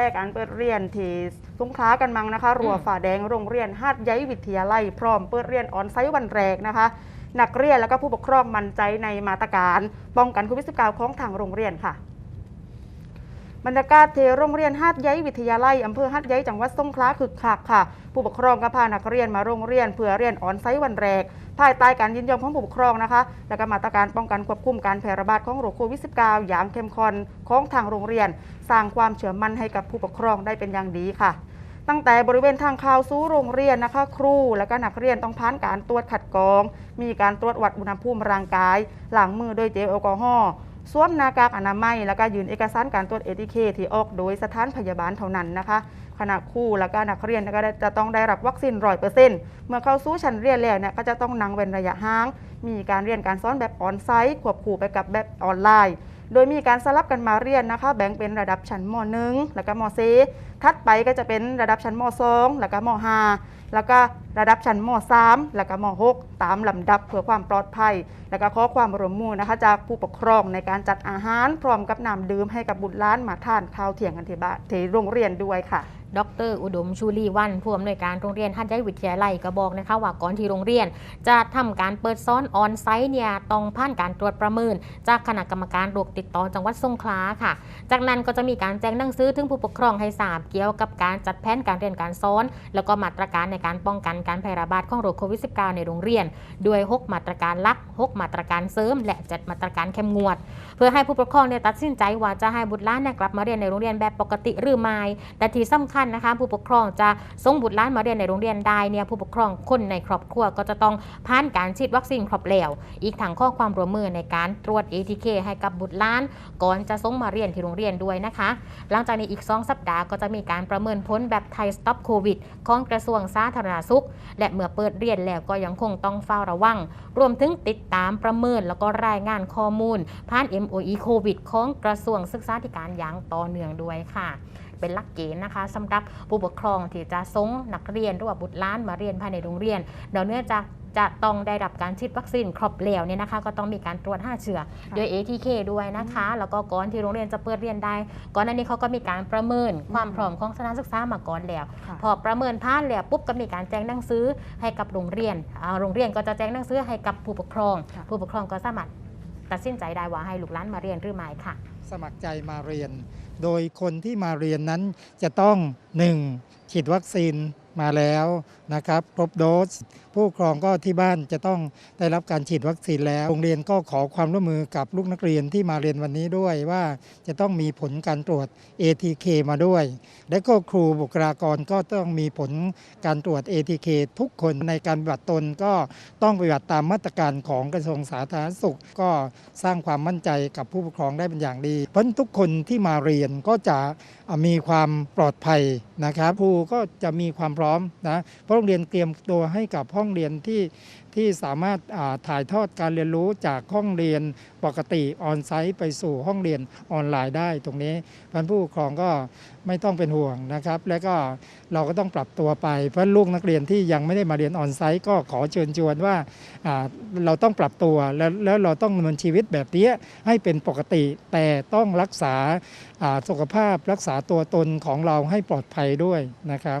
แรกอันเปิดเรียนที่สงขลากันมังนะคะ รัวฝ่าแดงโรงเรียนหาดใหญ่วิทยาลัย พร้อมเปิดเรียนออนไซต์วันแรกนะคะนักเรียนและก็ผู้ปกครองมั่นใจในมาตรการ ป้องกันโควิด -19 ของทางโรงเรียนค่ะ บรรยากาศเทโรงเรียนหาดใหญ่วิทยาลัยอำเภอหาดใหญ่จังหวัดสงขลาคึกคักค่ะ ผู้ปกครองก็พานักเรียนมาโรงเรียนเพื่อเรียนออนไซต์วันแรก ภายใต้การยินยอมของผู้ปกครองนะคะ และก็มาตรการป้องกันควบคุมการแพร่ระบาดของโรคโควิด -19 อย่างเข้มข้นของทางโรงเรียน สร้างความเชื่อมั่นให้กับผู้ปกครองได้เป็นอย่างดีค่ะตั้งแต่บริเวณทางเข้าสู่โรงเรียนนะคะ ครูและก็นักเรียนต้องผ่านการตรวจคัดกรอง มีการตรวจวัดอุณหภูมิร่างกายล้างมือด้วยเจลแอลกอฮอล์ สวมหน้ากากอนามัย แล้วก็ยืนเอกสารการตรวจเอทีเคที่ออกโดยสถานพยาบาลเท่านั้นนะคะขณะครูและก็นักเรียนก็จะต้องได้รับวัคซีนร้อยเปอร์เซ็นต์เมื่อเข้าสู่ชั้นเรียนแล้วเนี่ยก็จะต้องนั่งเว้นระยะห่าง มีการเรียนการสอนแบบออนไซต์ควบคู่ไปกับแบบออนไลน์ โดยมีการสลับกันมาเรียนนะคะ แบ่งเป็นระดับชั้นม .1 แล้วก็ม .4 ถัดไปก็จะเป็นระดับชั้นม .2 แล้วก็ม .5 แล้วก็ ระดับชั้นม .3 แล้วก็ม .6 ตามลำดับเพื่อความปลอดภัย แล้วก็ขอความร่วมมือนะคะจากผู้ปกครองในการจัดอาหาร พร้อมกับน้ำดื่มให้กับบุตรหลานมาทานข้าวเที่ยงกันที่บ้านที่โรงเรียนด้วยค่ะดร อุดมชูรีวันผู้อำนวยการโรงเรียนหัดใหญ่วิทยาลัยก็บอกนะคะว่าก่อนที่โรงเรียน จะทำการเปิดซ้อนออนไซต์เนี่ยต้องผ่านการตรวจประเมิน จากคณะกรรมการโรคติดต่อจังหวัดสงขลาค่ะ จากนั้นก็จะมีการแจ้งหนังสือถึงผู้ปกครองให้ทราบเกี่ยวกับการจัดแผนการเรียนการสอน แล้วก็มาตรการในการป้องกันการแพร่ระบาดของโรคโควิด -19 ในโรงเรียน ด้วย6มาตรการลัก6มาตรการเสริม และจัดมาตรการเข้มงวด เพื่อให้ผู้ปกครองเนี่ยตัดสินใจว่าจะให้บุตรหลานเนี่ยกลับมาเรียนในโรงเรียนแบบปกติหรือไม่แต่ที่สำคัญนะคะผู้ปกครองจะส่งบุตรหลานมาเรียนในโรงเรียนได้เนี่ยผู้ปกครองคนในครอบครัวก็จะต้องผ่านการฉีดวัคซีนครบแล้ว อีกทางข้อความร่วมมือในการตรวจ ATK ให้กับบุตรหลาน ก่อนจะส่งมาเรียนที่โรงเรียนด้วยนะคะ หลังจากนี้อีก 2 สัปดาห์ก็จะมีการประเมินผลแบบไทยสต็อปโควิดของกระทรวงสาธารณสุขและเมื่อเปิดเรียนแล้วก็ยังคงต้องเฝ้าระวัง รวมถึงติดตามประเมินแล้วก็รายงานข้อมูลผ่าน MOE โควิดของกระทรวงศึกษาธิการอย่างต่อเนื่องด้วยค่ะ เป็นหลักเกณฑ์นะคะสำหรับผู้ปกครองที่จะส่งนักเรียนหรือว่าบุตรหล้านมาเรียนภายในโรงเรียนเดี๋ยวเนื่องจากจะต้องได้รับการฉีดวัคซีนครบแล้วเนี่ยนะคะ ก็ต้องมีการตรวจหาเชื้อด้วย ATK ด้วยนะคะ แล้วก็ก่อนที่โรงเรียนจะเปิดเรียนได้ ก่อนหน้านี้เขาก็มีการประเมินความพร้อมของสถานศึกษามาก่อนแล้วค่ะพอประเมินผ่านแล้วปุ๊บก็มีการแจ้งหนังสือให้กับโรงเรียนอ่าโรงเรียนก็จะแจ้งหนังสือให้กับผู้ปกครองค่ะผู้ปกครองก็สามารถตัดสินใจได้ว่าให้ลูกหลานมาเรียนหรือไม่ค่ะ สมัครใจมาเรียน โดยคนที่มาเรียนนั้นจะต้อง 1. ฉีดวัคซีน มาแล้วนะครับครบโดส ผู้ปกครองก็ที่บ้านจะต้องได้รับการฉีดวัคซีนแล้ว โรงเรียนก็ขอความร่วมมือกับลูกนักเรียนที่มาเรียนวันนี้ด้วยว่าจะต้องมีผลการตรวจ ATK มาด้วย และก็ครูบุคลากรก็ต้องมีผลการตรวจ ATK ทุกคนในการปฏิบัติตนก็ต้องปฏิบัติตามมาตรการของกระทรวงสาธารณสุข ก็สร้างความมั่นใจกับผู้ปกครองได้เป็นอย่างดี เพราะทุกคนที่มาเรียนก็จะมีความปลอดภัยนะครับครูก็จะมีความพร้อมนะเพราะโรงเรียนเตรียมตัวให้กับห้องเรียนที่ที่สามารถถ่ายทอดการเรียนรู้จากห้องเรียนปกติออนไซต์ไปสู่ห้องเรียนออนไลน์ได้ตรงนี้พันผู้ปกครองก็ไม่ต้องเป็นห่วงนะครับ และก็เราก็ต้องปรับตัวไป เพราะลูกนักเรียนที่ยังไม่ได้มาเรียนออนไซต์ก็ขอเชิญชวนว่าเราต้องปรับตัวแล้วแล้วเราต้องดำเนินชีวิตแบบนี้ให้เป็นปกติ แต่ต้องรักษาสุขภาพรักษาตัวตนของเราให้ปลอดภัยด้วยนะครับ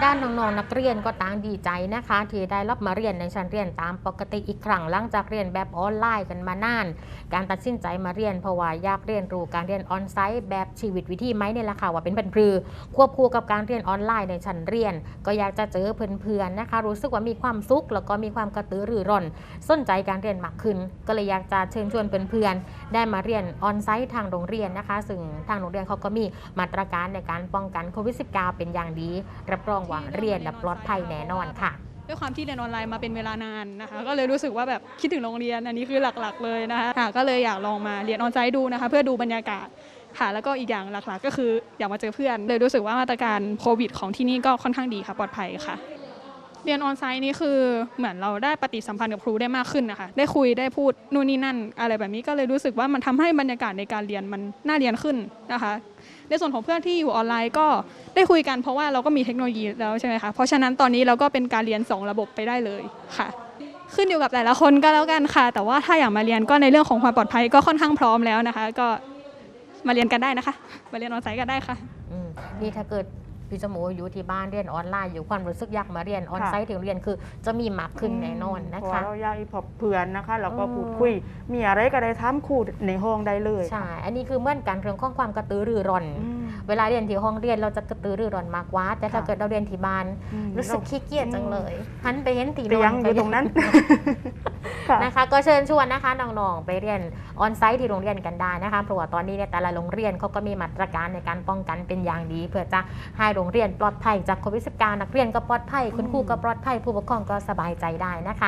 นน้องๆนักเรียนก็ต่างดีใจนะคะ ที่ได้รับมาเรียนในชั้นเรียนตามปกติอีกครั้งหลังจากเรียนแบบออนไลน์กันมานาน การตัดสินใจมาเรียนเพราะว่าอยากเรียนรู้การเรียนออนไซต์แบบชีวิตวิถีไหมเนี่ยแหละค่ะว่าเป็นพันพรือควบคู่กับการเรียนออนไลน์ในชั้นเรียน ก็อยากจะเจอเพื่อนๆนะคะ รู้สึกว่ามีความสุขแล้วก็มีความกระตือรือร้นสนใจการเรียนมากขึ้น ก็เลยอยากจะเชิญชวนเพื่อนๆได้มาเรียนออนไซต์ทางโรงเรียนนะคะ ซึ่งทางโรงเรียนเขาก็มีมาตรการในการป้องกันโควิด -19 เป็นอย่างดีรับรองว่าเรียนและปลอดภัยแน่นอนค่ะด้วยความที่เรียนออนไลน์มาเป็นเวลานานนะคะ ก็เลยรู้สึกว่าแบบคิดถึงโรงเรียนอันนี้คือหลักๆ เลยนะคะก็เลยอยากลองมาเรียนออนไลน์ดูนะคะ เพื่อดูบรรยากาศค่ะแล้วก็อีกอย่างหลักๆ ก็คืออยากมาเจอเพื่อนเลยรู้สึกว่ามาตรการโควิด ของที่นี่ก็ค่อนข้างดีค่ะปลอดภัยค่ะ เรียนออนไซต์นี่คือเหมือนเราได้ปฏิสัมพันธ์กับครูได้มากขึ้นนะคะ ได้คุยได้พูดนู่นนี่นั่น อะไรแบบนี้ก็เลยรู้สึกว่ามันทำให้บรรยากาศในการเรียนมันน่าเรียนขึ้นนะคะ ในส่วนของเพื่อนที่อยู่ออนไลน์ก็ได้คุยกันเพราะว่าเราก็มีเทคโนโลยีแล้วใช่ไหมคะ เพราะฉะนั้นตอนนี้เราก็เป็นการเรียน 2 ระบบไปได้เลยค่ะ ขึ้นอยู่กับแต่ละคนก็แล้วกันค่ะ แต่ว่าถ้าอยากมาเรียนก็ในเรื่องของความปลอดภัยก็ค่อนข้างพร้อมแล้วนะคะ ก็มาเรียนกันได้นะคะ มาเรียนออนไซต์กันได้ค่ะนี่ถ้าเกิด พี่จมูอยู่ที่บ้านเรียนออนไลน์อยู่ความรู้สึกอยากมาเรียนออนไซต์ถึงเรียนคือ จะมีมากขึ้นแน่นอนนะเพราคะว่าเราอยากอีพบเพื่อนนะคะแล้วก็อืมพูดคุย มีอะไรก็ได้ถามครูในห้องได้เลยใช่อันนี้คือเหมื่อนกันเรื่องของความกระตือรือร้นอืม เวลาเรียนที่ห้องเรียนเราจะกระตือรือร้นมากกว่า แต่ถ้าค่ะเกิดเราเรียนที่บ้านอืมรู้สึกขี้เกียจจังเลยหันไปเห็นตีเตียงอยู่ตรงนั้นค่ะนะคะ ก็เชิญชวนนะคะน้องๆไปเรียนออนไซต์ที่โรงเรียนกันได้นะคะเพราะว่าตอนนี้เนี่ยแต่ละโรงเรียนเขาก็มีมาตรการในการป้องกันเป็นอย่างดี เพื่อจะให้โรงเรียนปลอดภัยจากโควิด -19 นักเรียนก็ปลอดภัยคุณครูก็ปลอดภัยผู้ปกครองก็สบายใจได้นะคะ